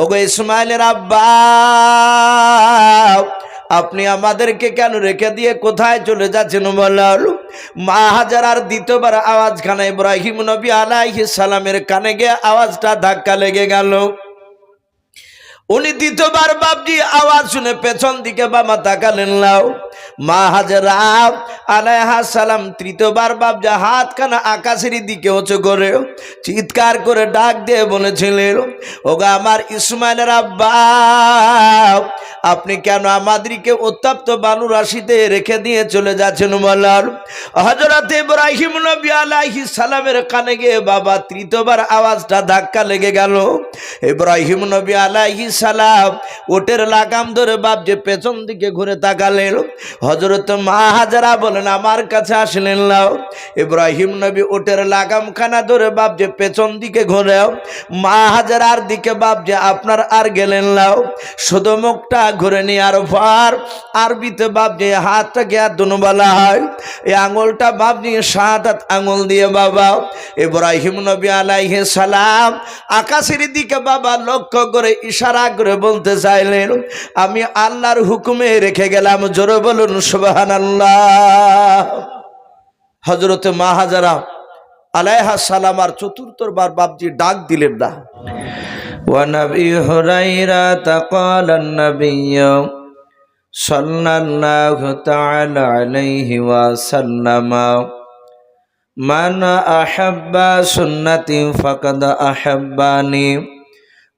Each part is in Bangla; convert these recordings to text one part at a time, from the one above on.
ওগো ইসমাইলের আব্বা, আপনি আমাদেরকে কেন রেখে দিয়ে কোথায় চলে যাচ্ছেন বলার মা হাজার আর দ্বিতীয়বার আওয়াজ খানা ইব্রাহিম নবী আলাইহিস সালামের কানে গিয়ে আওয়াজটা ধাক্কা লেগে গেল। উনি দ্বিতীয়বার বাপজি আওয়াজ শুনে পেছন দিকে বাবা তাকালেন, লাও। মা হাজরা, আলাইহা সালাম, তৃতীয়বার বাপজা হাত খানা আকাশের দিকে উঁচু করে চিৎকার করে ডাক দিয়ে বলেছিলেন, ওগা আমার ইসমাইলের আব্বা, আপনি কেন আমাদেরকে উত্তপ্ত বালু রাশিতে রেখে দিয়ে চলে যাচ্ছেন বলার? হজরত ইব্রাহিম নবী আলাইহি সালামের কানে গিয়ে বাবা তৃতীয়বার আওয়াজটা ধাক্কা লেগে গেল। ইব্রাহিম নবী আলাইহি সালাম ওটের লাগাম ধরে বাপ যে পেছন দিকে ঘুরে তাকালেন। হজরত মা হাজারা বলেন, আমার কাছে আসলেন লাও ইব্রাহিম নবী ওটের লাগাম খানা ধরে বাপ যে পেছন দিকে ঘুরে, মা হাজারার দিকে বাপ যে আপনার আর গেলেন লাও শুধু মুখটা ঘুরে নিয়ে আর ভার আরবিতে বাপ যে হাতটাকে আর দুনো বলা হয়? এই আঙুলটা বাপ নিয়ে সাত হাত আঙুল দিয়ে, বাবা। ইব্রাহিম নবী আলাইহে সালাম আকাশের দিকে বাবা লক্ষ্য করে ইশারা করে বলতে চাইলেন আমি আল্লাহর হুকুমে রেখে গেলাম জোরে বলুন সুবাহান আল্লাহ হজরতে মা হাজারা আলাইহা সালাম আর চতুর্থবার বাপজি ডাক দিলেন না ونبي هريرة قال النبي صلى الله تعالى عليه وسلم من أحب سنتي فقد أحبني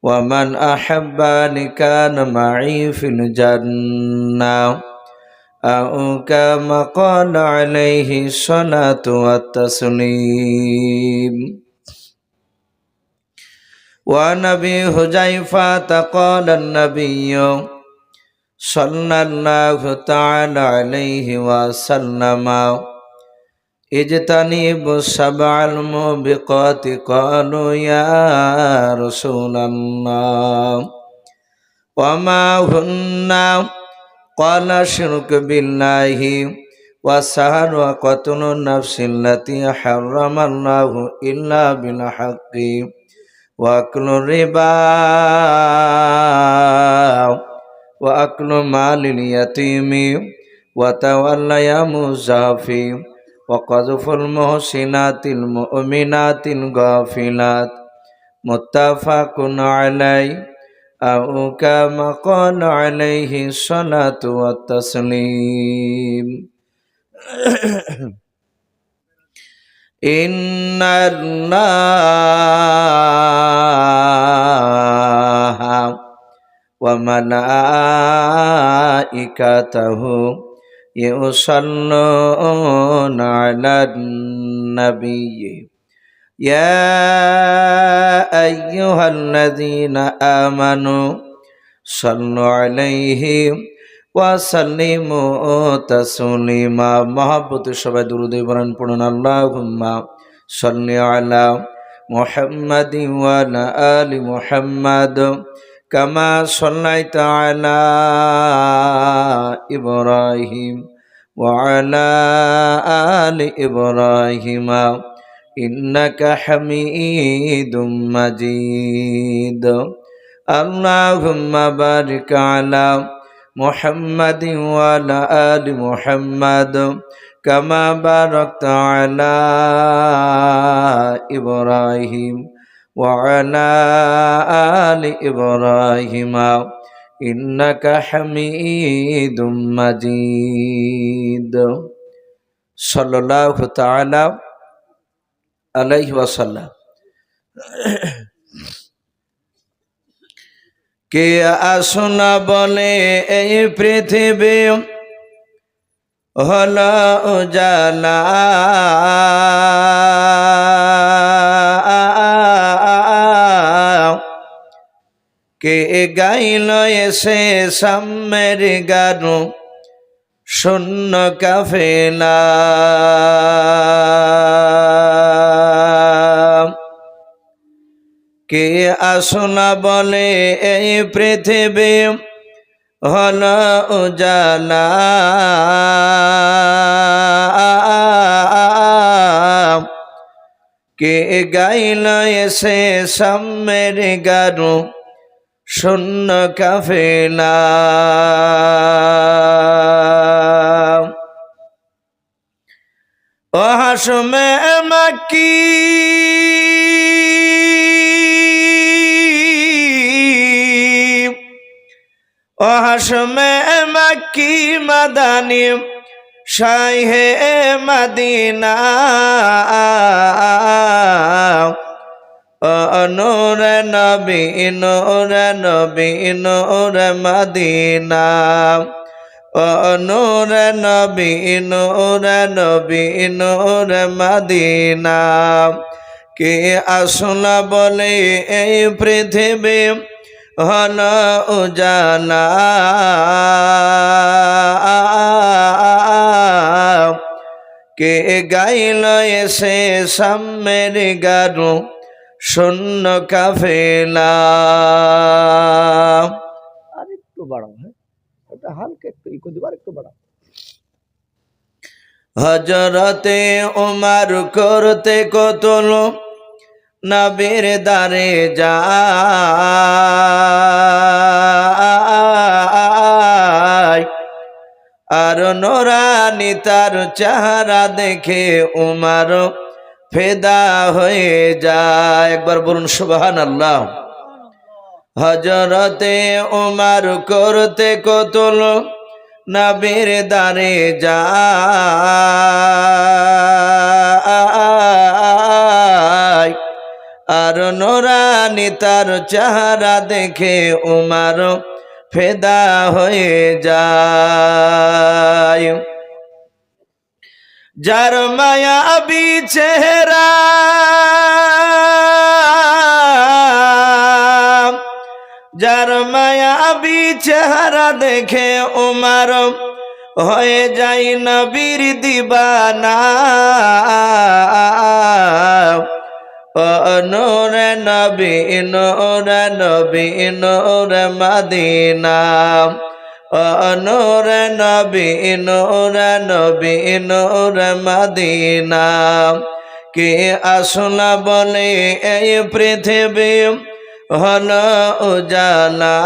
ومن أحبني كان معي في الجنة أو كما قال عليه الصلاة والتسليم وعن ابي حذيفه قال النبي صلى الله تعالى عليه وسلم اجتنبوا سبع الموبقات قالوا يا رسول الله وما هن قال شرك بالله وسهر وقتل النفس التي حرم الله إلا بالحق وأكل الربا وأكل مال اليتيم وتولي مزافي وقذف المحسنات المؤمنات الغافلات متفق عليه أو كما قال عليه الصلاة والتسليم إن الله وملائكته يصلون على النبي يا أيها الذين آمنوا صلوا عليه وسلموا تسليما محبت সবাই দুরুদ ইবরান পড়ুন আল্লাহুম্মা সাল্লি আলা محمد وعلى آل محمد كما صليت على إبراهيم وعلى آل إبراهيم إنك حميد مجيد اللهم بارك على محمد وعلى آل محمد كما باركت على إبراهيم وعلى آل إبراهيم إنك حميد مجيد صلى الله تعالى عليه وسلم কে আসনা বলে এই পৃথিবী হল উজালা কে গাইল এসে সাম্যের গানু, শূন্য কাফেলা। কে আসনা বলে এই পৃথিবী হল উজালা। কে গাইল এসে সাম্যের গানু শূন্য কাফেলা ও হাসমে মাকি ও হাসমে মাকি মাদানি শাহে মদিনা। নূর নবী নূর নবী, নূর মদিনা। ও নূর নবী নূর নবী, নূর মদিনা। কে আসলা বলে এই পৃথিবী হল উজালা। কে গাইল এসে সামের গারু শূন্য কাফেলা। আর একটু বাড়াও হ্যাঁ? ওটা হালকা একটু ইকো দিবার একটু বাড়াও। হজরতে উমার করতে কতল নবীর দারে যায় আর নোরানি তার চেহারা দেখে উমার ফেদা হয়ে যায়। একবার বলুন সুবাহান আল্লাহ হজরতে উমার করতে কতল নবীর দারে যায়। আর নোরানি তার চেহারা দেখে উমার ফেদা হয়ে যায়। যার মায়া আবি চেহারা যার মায়া আবি চেহারা দেখে উমার হয়ে যাই নবীর দিবানা। নূর নবী নূর নবী, নূর মদিনা। নূর নবী নূর নবী, নূর মদিনা। কে আসলা বলে এই পৃথিবী হল উজালা।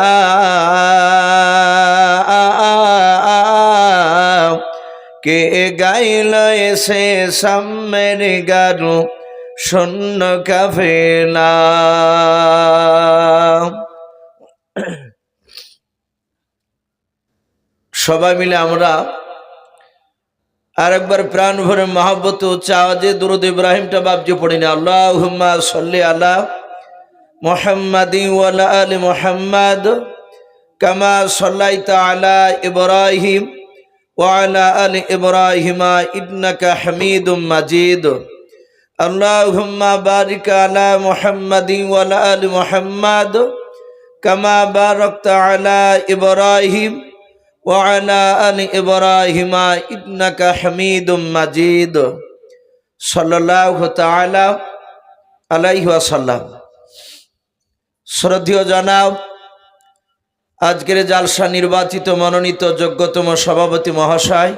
কে গাইল এসে সামের গারু, শূন্য কাফেলা। সবাই মিলে আমরা আরেকবার প্রাণ ভরে মহাব্বত উচ্চ আওয়াজে দুরুদ ইব্রাহিমটা বাবজি পড়িনি আল্লাহ হুম্মা সাল্লি আলা মোহাম্মদি ওয়ালা আলি মোহাম্মদ কামা সাল্লাইতা আলা ইব্রাহিম ওয়ালা আলি ইব্রাহিমা ইন্নাকা হামিদুম মাজিদ اللهم بارك على محمد وعلى ال محمد كما باركت على ابراهيم وعلى ال ابراهيم انك حميد مجيد صلى الله تعالى عليه وسلم শ্রদ্ধেয় জনাব আজকের জালসা নির্বাচিত মনোনীত যোগ্যতম সভাপতি মহাশয়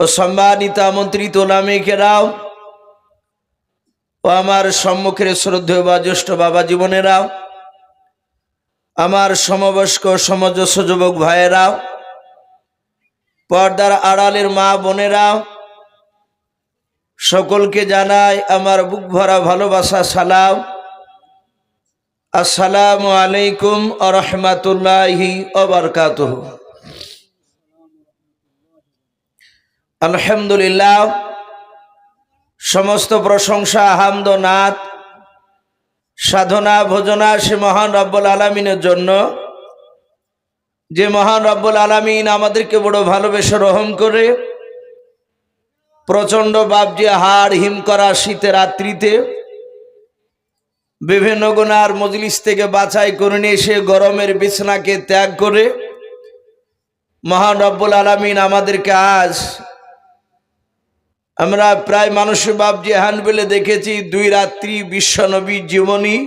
ও সম্মানিত আমন্ত্রিত ওলামেকেরাও ও আমার সম্মুখের শ্রদ্ধেয় বা জ্যেষ্ঠ বাবা জীবনেরাও আমার সমবয়স্ক সমজস্ব যুবক ভাইয়েরাও, পর্দার আড়ালের মা বোনেরাও, সকলকে জানাই আমার বুক ভরা ভালোবাসা, সালাম। আসসালামু আলাইকুম আ রহমাতুল্লাহি অবরকাতহ আলহামদুলিল্লাহ, সমস্ত প্রশংসা হামদ নাথ সাধনা, ভোজনা সে মহান রব্বুল আলমিনের জন্য। যে মহান রব্বুল আলমিন আমাদেরকে বড় ভালোবেসে রহম করে প্রচণ্ড বাবজি হাড় হিম করা শীতে রাত্রিতে বিভিন্ন গুণার মজলিস থেকে বাছাই করে নিয়ে সে গরমের বিছনাকে ত্যাগ করে মহান রব্বুল আলমিন আমাদেরকে আজ আমরা প্রায় মানুষ বাবজি হানবেলে দেখেছি, দুই রাত্রি বিশ্বনবী জীবনী।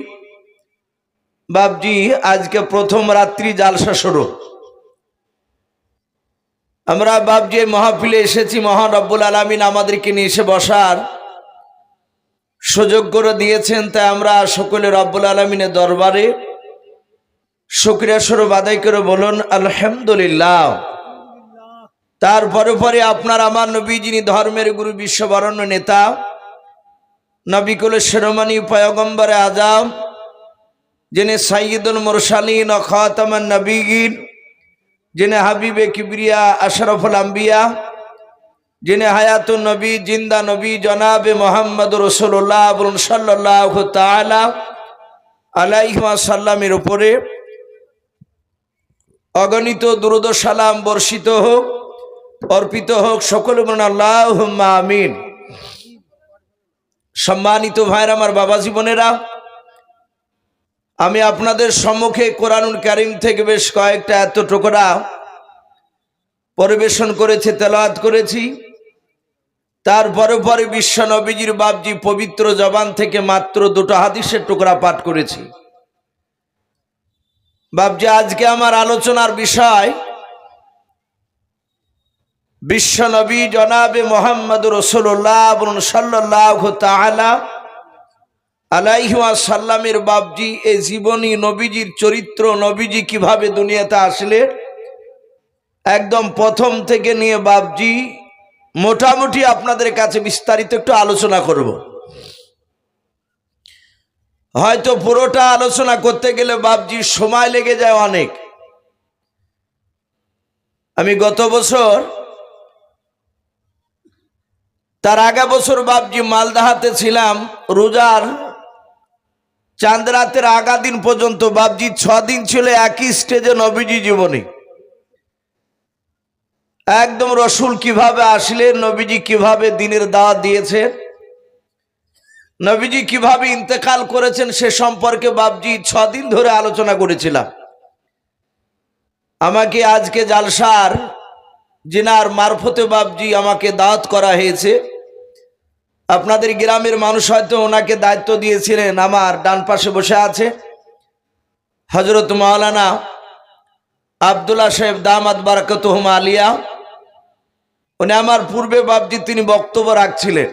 বাবজি আজকে প্রথম রাত্রি জালসা শুরু। আমরা বাবজি মহাফিলে এসেছি, মহান রব্বুল আলমিন আমাদেরকে নিয়ে এসে বসার সুযোগ করে দিয়েছেন। তাই আমরা সকলে রব্বুল আলমিনের দরবারে শুক্রিয়া স্বরূপ আদায় করে বলুন, আলহামদুলিল্লাহ। তারপরে পরে আপনার আমার নবী, যিনি ধর্মের গুরু, বিশ্ববরণ্য নেতা নবিকুল শিরোমণি, পয়গম্বরে আজাম যিনি সাইয়দুল মুরসালিন ও খাতামান নবীগিন, যিনি হাবিবে কিবরিয়া, আশরফুল আম্বিয়া, যিনি হায়াতুন নবী, জিন্দা নবী, জনাবে মোহাম্মদ রসুল্লাহ বলুন সাল্লাহ তালা আলাইহা সাল্লামের উপরে অগণিত দুরুদ সালাম বর্ষিত হোক। অর্পিত হোক সকল বলুন আল্লাহ আমিন। সম্মানিত ভাইর আমার বাবা জীবনেরা, আমি আপনাদের সম্মুখে কোরআনুল কারিম থেকে বেশ কয়েকটা এত টুকরা পরিবেশন করেছে, তেলাওয়াত করেছি। তারপরে পরে বিশ্ব নবীজির বাবজি পবিত্র জবান থেকে মাত্র দুটো হাদিসের টুকরা পাঠ করেছি। বাবজি আজকে আমার আলোচনার বিষয় বিশ্ব নবী জনাবে মোহাম্মদ রসুল্লাহ বলুন সাল্লাহ তালা আলাইহুয়া সাল্লামের বাবজি এই জীবনী নবীজির চরিত্র, নবীজি কীভাবে দুনিয়াতে আসলে? একদম প্রথম থেকে নিয়ে বাবজি মোটামুটি আপনাদের কাছে বিস্তারিত একটু আলোচনা করব। হয়তো পুরোটা আলোচনা করতে গেলে বাবজি সময় লেগে যায় অনেক। আমি গত বছর তার আগে বছর বাবজি মালদাহাতে ছিলাম, রোজার চাঁদ রাতের আগা দিন পর্যন্ত বাবজি ছ দিন ছিল একই স্টেজে নবীজি জীবনে। একদম রসুল কীভাবে আসলেন, নবীজি কীভাবে দিনের দাওয়াত দিয়েছেন, নবীজি কীভাবে ইন্তেকাল করেছেন সে সম্পর্কে বাবজি দিন ধরে আলোচনা করেছিলাম। আমাকে আজকে জালসার জিনার মারফতে বাবজি আমাকে দাওয়াত করা হয়েছে। আপনাদের গ্রামের মানুষ হয়তো ওনাকে দায়িত্ব দিয়েছিলেন, আমার ডান পাশে বসে আছে। হজরত মাওলানা আবদুল্লা সাহেব দামাদ বারাকতহম আলিয়া, উনি আমার পূর্বে বাবজি তিনি বক্তব্য রাখছিলেন।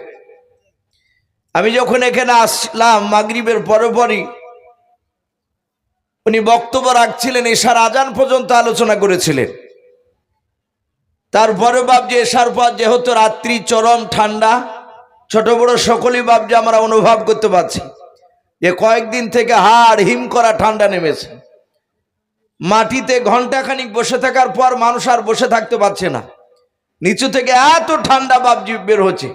আমি যখন এখানে আসলাম, মাগরিবের পরে পরই উনি বক্তব্য রাখছিলেন, এশার আজান পর্যন্ত আলোচনা করেছিলেন। তারপরে বাবজি এশার পর যেহেতু রাত্রি চরম ঠান্ডা ছোট বড় সকলেই বাবজি আমরা অনুভব করতে পারছি। যে কয়েকদিন থেকে হাড় হিম করা ঠান্ডা নেমেছে। মাটিতে ঘন্টাখানিক বসে থাকার পর মানুষ আর বসে থাকতে পারছে না। নিচু থেকে এত ঠান্ডা বাবজি বের হচ্ছে।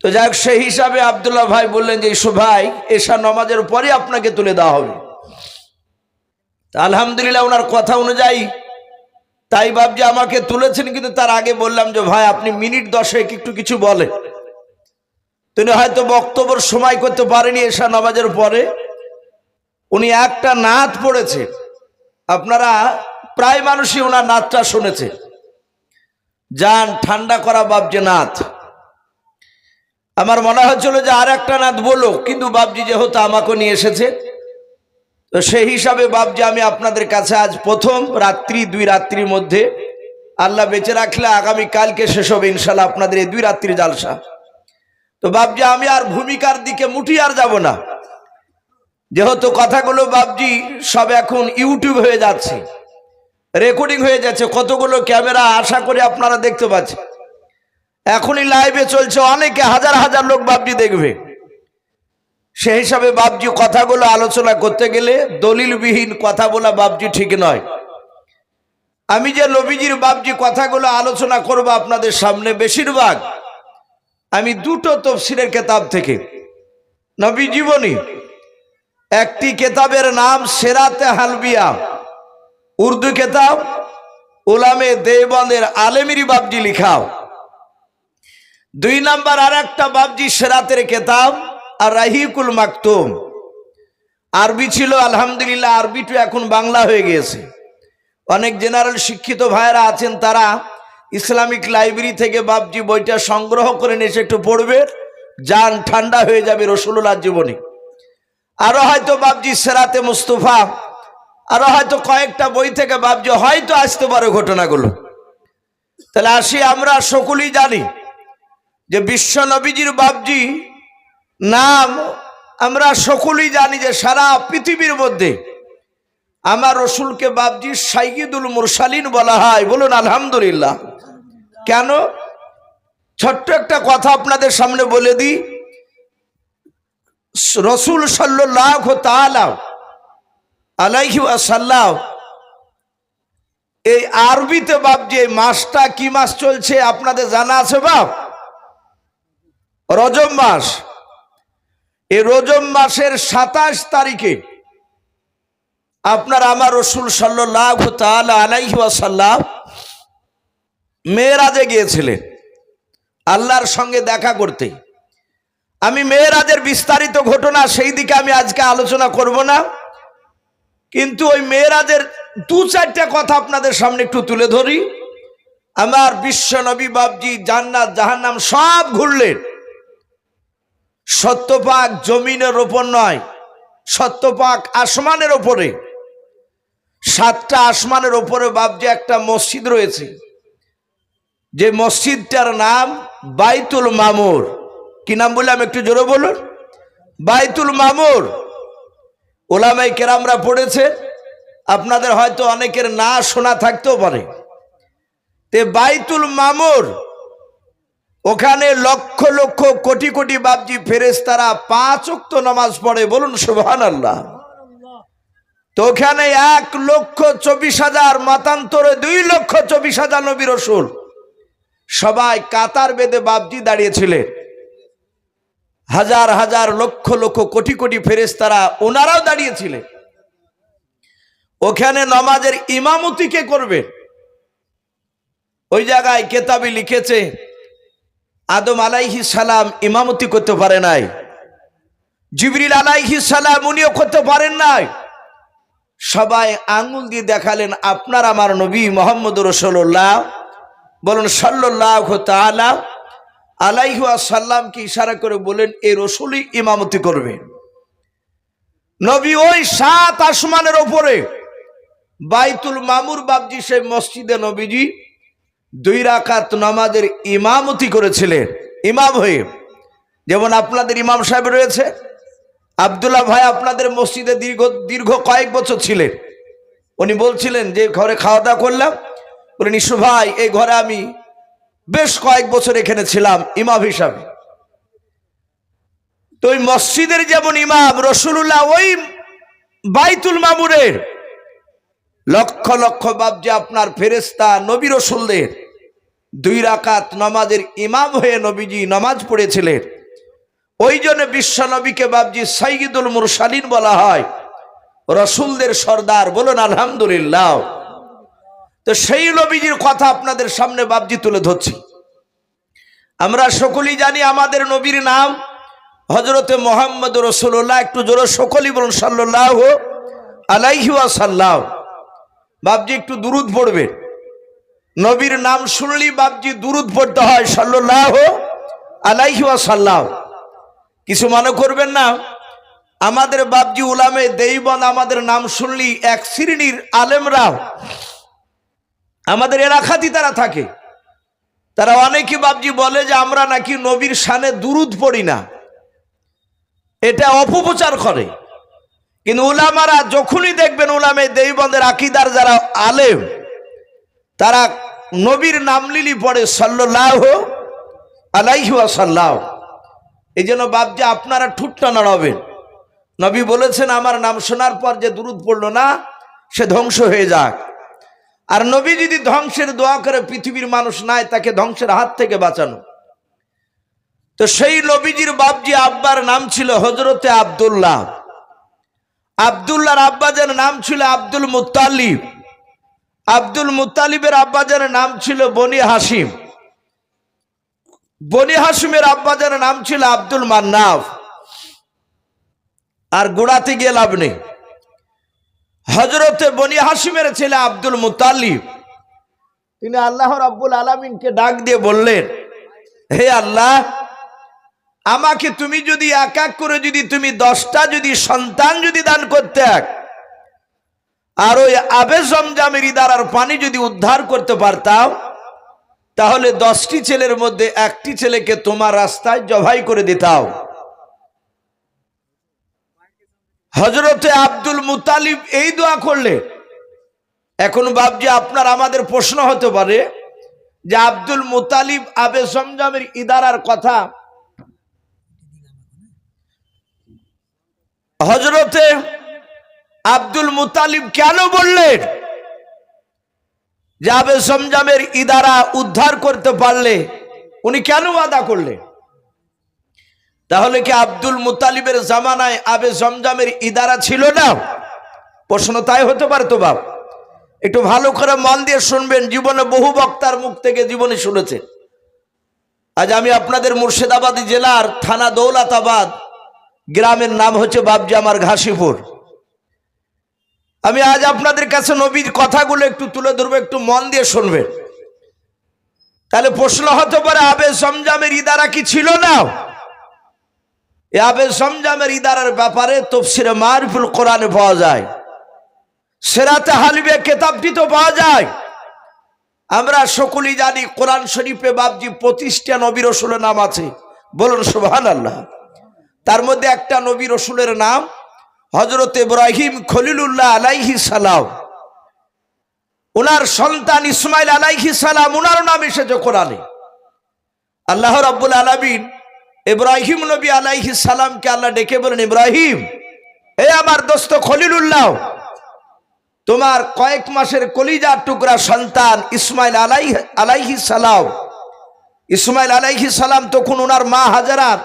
তো যাই হোক, সেই হিসাবে আবদুল্লাহ ভাই বললেন যে, ইসু ভাই এশা নমাজের পরে আপনাকে তুলে দেওয়া হবে। আলহামদুলিল্লাহ ওনার কথা অনুযায়ী তাই বাবজি আমাকে তুলেছেন, কিন্তু তার আগে বললাম যে, ভাই, আপনি মিনিট দশেক একটু কিছু বলে তিনি হয়তো বক্তব্যের সময় করতে পারেনি এশা নামাজের পরে। উনি একটা নাচ পড়েছে। আপনারা প্রায় মানুষই ওনার নাচটা শুনেছে। যান, ঠান্ডা করা বাবজি নাথ আমার মনে হচ্ছিল যে আর একটা নাথ বলো কিন্তু বাবজি যেহেতু আমাকে নিয়ে এসেছে, তো সেই হিসাবে বাবজি আমি আপনাদের কাছে আজ প্রথম রাত্রি, দুই রাত্রির মধ্যে আল্লাহ বেঁচে রাখলে আগামী কালকে শেষ হবে ইনশাল্লাহ আপনাদের এই দুই রাত্রি জালসা। তো বাবজি আমি আর ভূমিকার দিকে মুঠি আর যাব না। যেহেতু কথাগুলো বাবজি সব এখন ইউটিউব হয়ে যাচ্ছে। রেকর্ডিং হয়ে যাচ্ছে, কতগুলো ক্যামেরা আশা করে আপনারা দেখতে পাচ্ছেন। এখনই লাইভে চলছে, অনেকে হাজার হাজার লোক বাবজি দেখবে। সেই হিসাবে বাবজি কথাগুলো আলোচনা করতে গেলে দলিলবিহীন কথা বলা বাবজি ঠিক নয়। আমি যে নবীজির বাবজি কথাগুলো আলোচনা করব আপনাদের সামনে, বেশিরভাগ আমি দুটো তফসিলের কেতাব থেকে, নবী জীবনী, একটি কেতাবের নাম সেরাতে হালবিয়া, উর্দু কেতাব ওলামে দেবনের আলেমিরি বাবজি লিখাও। দুই নাম্বার আর একটা বাবজি সেরাতের কেতাব, আর রাহিকুল মাকতুম। আরবি ছিল, আলহামদুলিল্লাহ, আরবিটু এখন বাংলা হয়ে গিয়েছে। অনেক জেনারেল শিক্ষিত ভাইয়েরা আছেন, তারা ইসলামিক লাইব্রেরি থেকে বাবজি বইটা সংগ্রহ করে এসে একটু পড়বে যান ঠান্ডা হয়ে যাবে রসুল্লাহ জীবনী। আরও হয়তো বাবজি সেরাতে মুস্তফা, আরও হয়তো কয়েকটা বই থেকে বাবজি হয়তো আসতে পারে ঘটনাগুলো। তাহলে আসি আমরা সকলেই জানি যে বিশ্ব নবীজির বাবজি নাম আমরা সকলেই জানি যে সারা পৃথিবীর মধ্যে আমার রসুলকে বাবজি সাইয়দুল মুরসালিন বলা হয়। বলুন, আলহামদুলিল্লাহ। কেন? ছোট্ট একটা কথা আপনাদের সামনে বলে দিই। রসুল সাল্লাহ আলাইহি আসাল্লাহ এই আরবিতে বাপ যে মাসটা কি মাস চলছে আপনাদের জানা আছে বাপ? রজব মাস। এই রজব মাসের সাতাশ তারিখে আপনার আমার রসুল সাল্লাহ মেয়েরাজে গিয়েছিলেন আল্লাহর সঙ্গে দেখা করতে। আমি মেয়েরাজের বিস্তারিত ঘটনা সেই দিকে আমি আজকে আলোচনা করব না, কিন্তু ওই মেয়েরাজের দু চারটা কথা আপনাদের সামনে একটু তুলে ধরি। আমার বিশ্ব নবী বাবজি জান্নাত, জাহান্নাম সব ঘুরলেন। সত্যপাক জমিনের ওপর নয়, সত্যপাক আসমানের ওপরে। সাতটা আসমানের ওপরে বাবজি একটা মসজিদ রয়েছে। যে মসজিদটার নাম বাইতুল মামুর। কি নাম বললাম একটু জোরে বলুন? বাইতুল মামুর। ওলামাই কেরামরা পড়েছে। আপনাদের হয়তো অনেকের না শোনা থাকতেও পারে। তে বাইতুল মামুর, ওখানে লক্ষ লক্ষ কোটি কোটি বাবজি ফেরেস তারা পাঁচ উক্ত নামাজ পড়ে। বলুন সুবহান আল্লাহ তো ওখানে এক লক্ষ চব্বিশ হাজার, মাতান্তরে দুই লক্ষ চব্বিশ হাজার নবী রসুল। সবাই কাতার বেঁধে বাবজি দাঁড়িয়েছিলেন। হাজার হাজার, লক্ষ লক্ষ, কোটি কোটি ফেরেস তারা ওনারাও দাঁড়িয়েছিলেন। ওখানে নমাজের ইমামতি কে করবে? ওই জায়গায় কেতাবি লিখেছে, আদম আলাইহি সালাম ইমামতি করতে পারে নাই। জিবরিল আলাইহি সালাম উনিও করতে পারেন নাই। সবাই আঙ্গুল দিয়ে দেখালেন, আপনার আমার নবী মোহাম্মদ রসল্লাহ বলুন সাল্লাহ তালা আলাইহু সাল্লামকে ইশারা করে বলেন এই রসুলই ইমামতি করবে নবী ওই সাত আসমানের ওপরে বাইতুল মামুর বাবজি সেই মসজিদে নবীজি দুই রাকাত নামাজের ইমামতি করেছিলেন, ইমাম হয়ে। যেমন আপনাদের ইমাম সাহেব রয়েছে আবদুল্লাহ ভাই আপনাদের মসজিদে দীর্ঘ দীর্ঘ কয়েক বছর ছিলেন। উনি বলছিলেন যে, ঘরে খাওয়া দাওয়া করলাম। বলে নিশু ভাই, এই ঘরে আমি বেশ কয়েক বছর এখানে ছিলাম, ইমাম হিসাবে। তো ওই মসজিদের যেমন ইমাম রসুল্লাহ ওই বাইতুল মামুরের লক্ষ লক্ষ বাবজি আপনার ফেরেস্তা নবী রসুলদের দুই রাকাত নমাজের ইমাম হয়ে নবীজি নমাজ পড়েছিলেন। ওই জন্য বিশ্ব নবীকে বাবজি সাইদুল মুরসালিন বলা হয়। রসুলদের সর্দার বলুন, আলহামদুলিল্লাহ। তো সেই নবীজির কথা আপনাদের সামনে বাবজি তুলে ধরছি। আমরা সকলেই জানি আমাদের নবীর নাম হজরতে মোহাম্মদ রসুল্লাহ একটু জোরে সকলেই বলুন সাল্লাহ আলাইহি সাল্লাহ বাবজি একটু দুরুদ পড়বে। নবীর নাম শুনলি বাবজি দুরুদ পড়তে হয় সাল্লাহ আলাইহি সাল্লাহ কিছু মনে করবেন না। আমাদের বাবজি উলামে দেইবন আমাদের নাম শুনলি এক শ্রেণির আলেমরাও। আমাদের এলাকাতেই তারা থাকে। তারা অনেকে বাবজি বলে যে আমরা নাকি নবীর সানে দুরুদ পড়ি না। এটা অপপ্রচার করে। কিন্তু উলামারা যখনই দেখবেন উলামে দেবন্দের আকিদার যারা আলেম, তারা নবীর নাম লিলি পড়ে সাল্লাহ আলাইহি সাল্লাহ এই জন্য বাবজি আপনারা ঠুটটা নাড়াবেন। নবী বলেছেন, আমার নাম শোনার পর যে দুরুদ পড়ল না, সে ধ্বংস হয়ে যাক। আর নবী যদি ধ্বংসের দোয়া করে পৃথিবীর মানুষ নাই, তাকে ধ্বংসের হাত থেকে বাঁচানো। তো সেই নবীজির বাবজি আব্বার নাম ছিল হজরতে আবদুল্লাহ। আবদুল্লাহর আব্বাজার নাম ছিল আব্দুল মুতালিব আব্দুল মুতালিবের আব্বাজার নাম ছিল বনি হাসিম বনি হাসিমের আব্বাজার নাম ছিল আব্দুল মান্নাফ। আর গোড়াতে গিয়ে লাভ নেই। হজরতে বনি হাসিমের ছেলে আব্দুল মুতালিব, তিনি আল্লাহ রাব্বুল আলমিনকে ডাক দিয়ে বললেন, হে আল্লাহ, আমাকে তুমি যদি এক এক করে যদি তুমি দশটা যদি সন্তান যদি দান করতে আর ওই আবে জমজামের ইদারার পানি যদি উদ্ধার করতে পারতাম তাহলে দশটি ছেলের মধ্যে একটি ছেলেকে তোমার রাস্তায় জবাই করে দিতাও হজরতে আব্দুল মুতালিব এই দোয়া করলে। এখন বাবজি আপনার আমাদের প্রশ্ন হতে পারে যে আব্দুল মুতালিব আবে সমজামের ইদারার কথা। হজরতে আব্দুল মুতালিব কেন বললেন? আবে সমজামের ইদারা উদ্ধার করতে পারলে উনি কেন বাধা করলেন তাহলে কি আব্দুল মুতালিবের জামানায় আবে জমজামের ইদারা ছিল না? প্রশ্ন তাই হতে পারতো বাপ। একটু ভালো করে মন দিয়ে শুনবেন, জীবনে বহু বক্তার মুখ থেকে জীবনে শুনেছে আজ আমি আপনাদের মুর্শিদাবাদী জেলার থানা দৌলতাবাদ গ্রামের নাম হচ্ছে বাবজি আমার ঘাসিপুর। আমি আজ আপনাদের কাছে নবীর কথাগুলো একটু তুলে ধরবো, একটু মন দিয়ে শুনবেন। তাহলে প্রশ্ন হতে পারে, আবে জমজামের ইদারা কি ছিল না? আবে জমজামের ইদারার ব্যাপারে তফসিরে মারফুল কোরআনে পাওয়া যায়। সেরাতে হালিবে কেতাবটি তো পাওয়া যায়। আমরা সকলেই জানি কোরআন শরীফে বাবজি পঁচিশটা নবী রসুলের নাম আছে। বলুন সুবহান আল্লাহ তার মধ্যে একটা নবী রসুলের নাম হজরত ইব্রাহিম খলিলুল্লাহ আলাইহি সালাম ওনার সন্তান ইসমাইল আলাইহি সালাম ওনার নাম এসেছে কোরআনে। আল্লাহ রাব্বুল আলামিন ইব্রাহিম নবী আলাইহি সালামকে আল্লাহ ডেকে বলেন, ইব্রাহিম, এ আমার দোস্ত খলিলুল্লাহ, তোমার কয়েক মাসের কলিজার টুকরা সন্তান ইসমাইল আলাই আলাইহি সালাম, ইসমাইল আলাইহি সালাম তখন ওনার মা হাজারার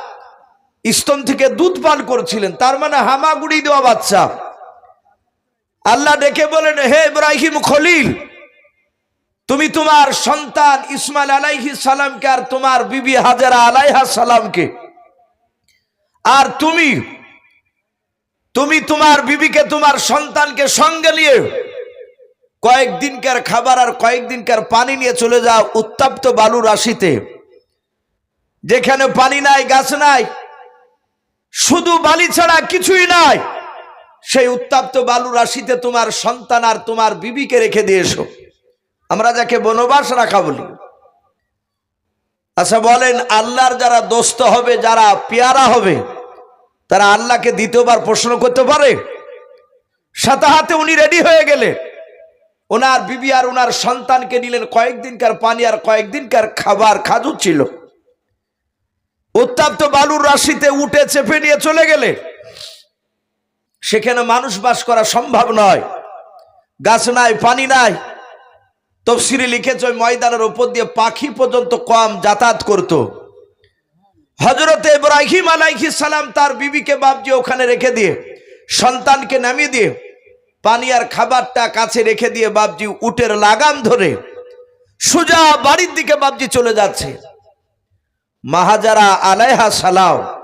স্তন থেকে দুধ পান করছিলেন। তার মানে হামাগুড়ি দেওয়া বাচ্চা। আল্লাহ ডেকে বলেন, হে ইব্রাহিম খলিল, তুমি তোমার সন্তান ইসমাইল আলাইহি সালামকে আর তোমার বিবি হাজারা আলাইহা সালামকে, আর তুমি তুমি তোমার বিবিকে, তোমার সন্তানকে সঙ্গে নিয়ে কয়েকদিনকার খাবার আর কয়েকদিনকার পানি নিয়ে চলে যাও উত্তপ্ত বালু রাশিতে, যেখানে পানি নাই, গাছ নাই শুধু বালি ছাড়া কিছুই নাই। সেই উত্তপ্ত বালু রাশিতে তোমার সন্তান আর তোমার বিবিকে রেখে দিয়ে এসো। আমরা যাকে বনবাস রাখা বলি। আচ্ছা বলেন, আল্লাহর যারা দোস্ত হবে, যারা পেয়ারা হবে, তারা আল্লাহকে দ্বিতীয়বার প্রশ্ন করতে পারে? সাথে হাতে উনি রেডি হয়ে গেলে। ওনার বিবি আর ওনার সন্তানকে নিলেন কয়েকদিনকার পানি আর কয়েকদিনকার খাবার খাজুর ছিল। উত্তাপ্ত বালুর রাশিতে উঠে চেপে নিয়ে চলে গেলে। সেখানে মানুষ বাস করা সম্ভব নয়। গাছ নাই, পানি নাই। তফসিরে লিখেছে, ওই ময়দানের উপর দিয়ে পাখি পর্যন্ত কম যাতায়াত করত। হজরত ইব্রাহিম আলাইহি সালাম তার বিবিকে বাবজি ওখানে রেখে দিয়ে, সন্তানকে নামিয়ে দিয়ে, পানি আর খাবারটা কাছে রেখে দিয়ে বাবজি উটের লাগাম ধরে সোজা বাড়ির দিকে বাবজি চলে যাচ্ছে। মাহাজারা আলাইহা সালাম।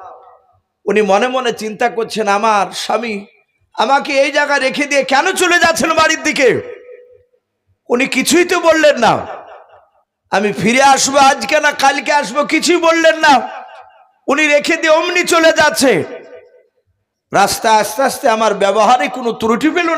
উনি মনে মনে চিন্তা করছেন, আমার স্বামী, আমাকে এই জায়গায় রেখে দিয়ে কেন চলে যাচ্ছেন বাড়ির দিকে? উনি কিছুই তো বললেন না। আমি ফিরে আসব, আজকে না কালকে আসব, কিছুই বললেন না। উনি রেখে দিয়ে অমনি চলে যাচ্ছে। রাস্তা আস্তে আস্তে আমার ব্যবহারে কোনো ত্রুটি পেল না।